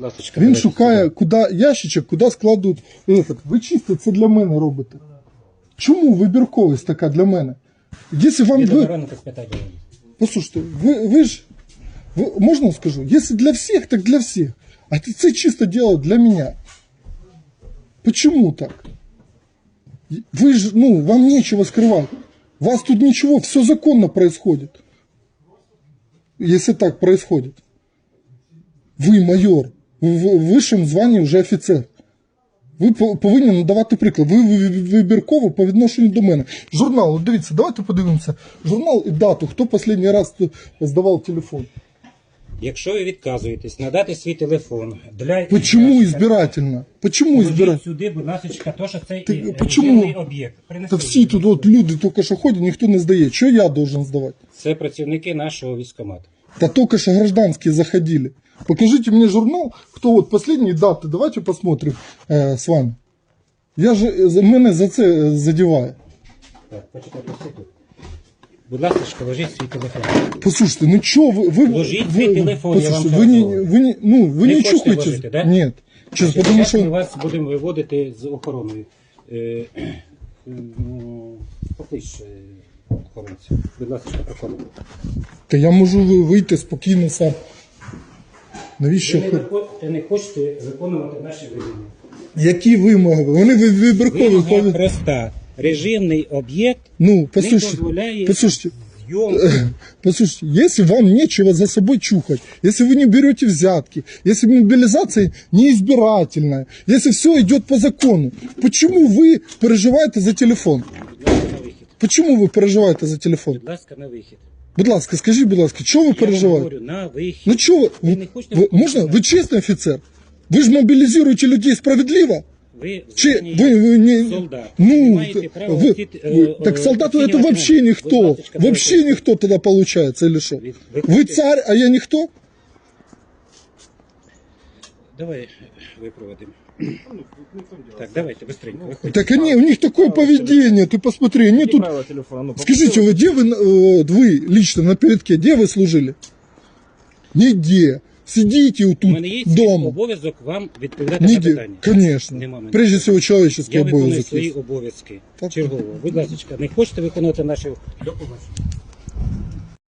Ласточка, Він давайте шукає, сюди. куди ящичок, куди складуть. Этот. Ви чисто це для мене робите. Чому вибірковість така для мене? Якщо вам ви, Відеоохоронника спитати. Послушайте, ви, ви ж, ви, можна скажу, если для всех, так для всех. А это, це чисто дело для меня. Почему так? Вы же, ну, вам нечего скрывать. У вас тут ничего, все законно происходит. Если так происходит. Ви майор, ви в вищому званні вже офіцер. Ви повинні надавати приклад. Ви ви- ви- вибірково по відношенню до мене. Журнал, дивіться, давайте подивимося. Журнал і дату. Хто останній раз здавав телефон? Якщо ви відказуєтесь надати свій телефон для Почему избирательно? Почему Вложіть сюди, будь ласка, то, що це Ти- і почему? об'єкт. Та всі тут от люди тільки що ходять, ніхто не здає. Що я должен здавати? Це працівники нашого військкомату. Та только что гражданские заходили. Покажите мне журнал, кто вот последние даты, давайте посмотрим э, с вами. Я же, э, мене за це е, задіває. Так, почекайте всі тут. Будь ласка, ложіть свій телефон. Послушайте, ну чё вы... вы Вложите вы, свой телефон, я вам послушайте, вы не, сказал. вы не, ну, вы Не не, хочете чухаете. вложити, да? Нет. Сейчас, Значить, потому зараз ми что... вас будемо виводити з охороною. Е, ну, Поклич е, охоронця. Будь ласка, проходимо. Та я можу вийти спокійно сам. Навіщо? Ви не, не хочете виконувати наші вимоги. Які вимоги? Вони ви- вибіркові. Вимога пові- проста. Режимний об'єкт Ну, послушайте, дозволяє послушайте, зйомку. послушайте, если вам нечего за собой чухать, если вы не берете взятки, если мобилизация неизбирательная, если все идет по закону, почему вы переживаете за телефон? Почему ви переживаєте за телефон? Будь ласка, на вихід. Будь ласка, скажіть, будь ласка, чого ви Я вам переживаєте? говорю, на вихід. Ну чого ви? Ви не хочете ви виконувати можна? закон? Ви чесний офіцер? Ви ж мобілізуєте людей справедливо? Ви, Чи звані ви, ви не солдат. Ви ну маєте право ви, вхід, е, ви- так е, солдату это оцінювати вообще мене. никто, Будь ласка, вообще давайте. никто тогда получается или что? Ви- ви Вы хочете- царь, а я никто? Давай випроводимо. Так, давайте, быстренько. Виходьте. Так они, у них такое поведение, ты посмотри, они тут. правила телефона. Ну, Скажите, вы где вы, э, вы лично на передке, где вы служили? Нигде. Сидите вот У тут мене є свій дома. обов'язок вам відповідати на Нигде, питання. конечно. Нема мене. Прежде всего человеческий Я виконую обовязок. свої есть. обов'язки. Так. Чергово. Будь ласка, не хочете виконувати наші до побачення.